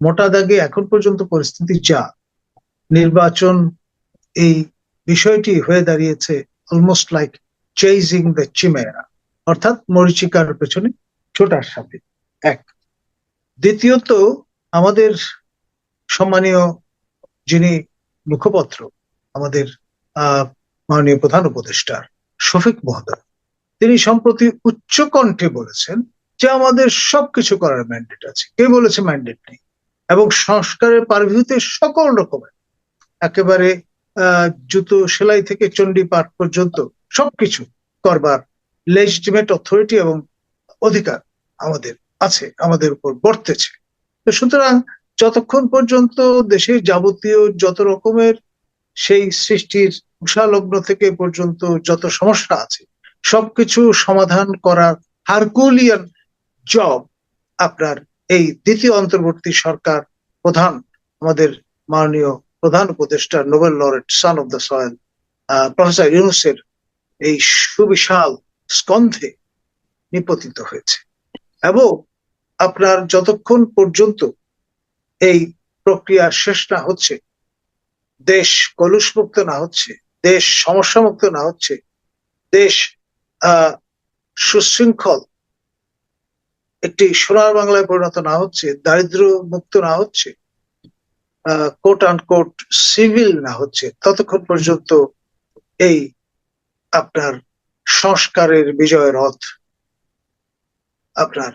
মোটা দাগে এখন পর্যন্ত পরিস্থিতি যা। নির্বাচন এই বিষয়টি হয়ে দাঁড়িয়েছে almost like chasing the chimera অর্থাৎ মরিচিকার পেছনে ছোটার সাথে এক। দ্বিতীয়ত, আমাদের সম্মানীয় যিনি মুখপত্র, আমাদের মাননীয় প্রধান উপদেষ্টার শফিক মহোদয়, তিনি সম্প্রতি উচ্চ কণ্ঠে বলেছেন যে আমাদের সবকিছু করার ম্যান্ডেট আছে। কে বলেছে ম্যান্ডেট নেই? এবং সংস্কারের পারভিউতে সকল রকমের, একেবারে জুতো সেলাই থেকে চণ্ডী পাঠ পর্যন্ত সবকিছু করবার লেজিটিমেট অথরিটি এবং অধিকার আমাদের আছে, আমাদের উপর বর্তেছে। তো সুতরাং যতক্ষণ পর্যন্ত দেশের যাবতীয় যত রকমের সেই সৃষ্টির উষালগ্ন থেকে পর্যন্ত যত সমস্যা আছে, সবকিছু সমাধান করার হারকুলিয়ান জব আপনার এই দ্বিতীয় অন্তর্বর্তী সরকার প্রধান, আমাদের মাননীয় প্রধান উপদেষ্টা, Nobel laureate son of the soil professor ইউনুসের এই সুবিশাল স্কন্ধে নিপতিত হয়েছে। এবং আপনার যতক্ষণ পর্যন্ত এই প্রক্রিয়া শেষ না হচ্ছে, দেশ কলুষমুক্ত না হচ্ছে, দেশ সমস্যামুক্ত না হচ্ছে, দেশ, আহ, সুশৃঙ্খল একটি সোনার বাংলায় পরিণত না হচ্ছে, দারিদ্র মুক্ত না হচ্ছে কোট আন কোট সিভিল না হচ্ছে, ততক্ষণ পর্যন্ত এই আপনার সংস্কারের বিজয় রথ আপনার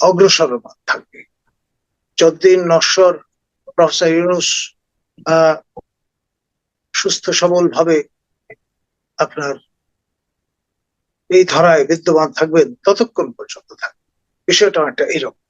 অগ্রসরমান থাকবে। যতদিন নশ্বর, প্রফেসর ইউনুস সুস্থ সবল ভাবে আপনার এই ধারায় বিদ্যমান থাকবেন, ততক্ষণ পর্যন্ত থাকবে। বিষয়টা অনেকটা এইরকম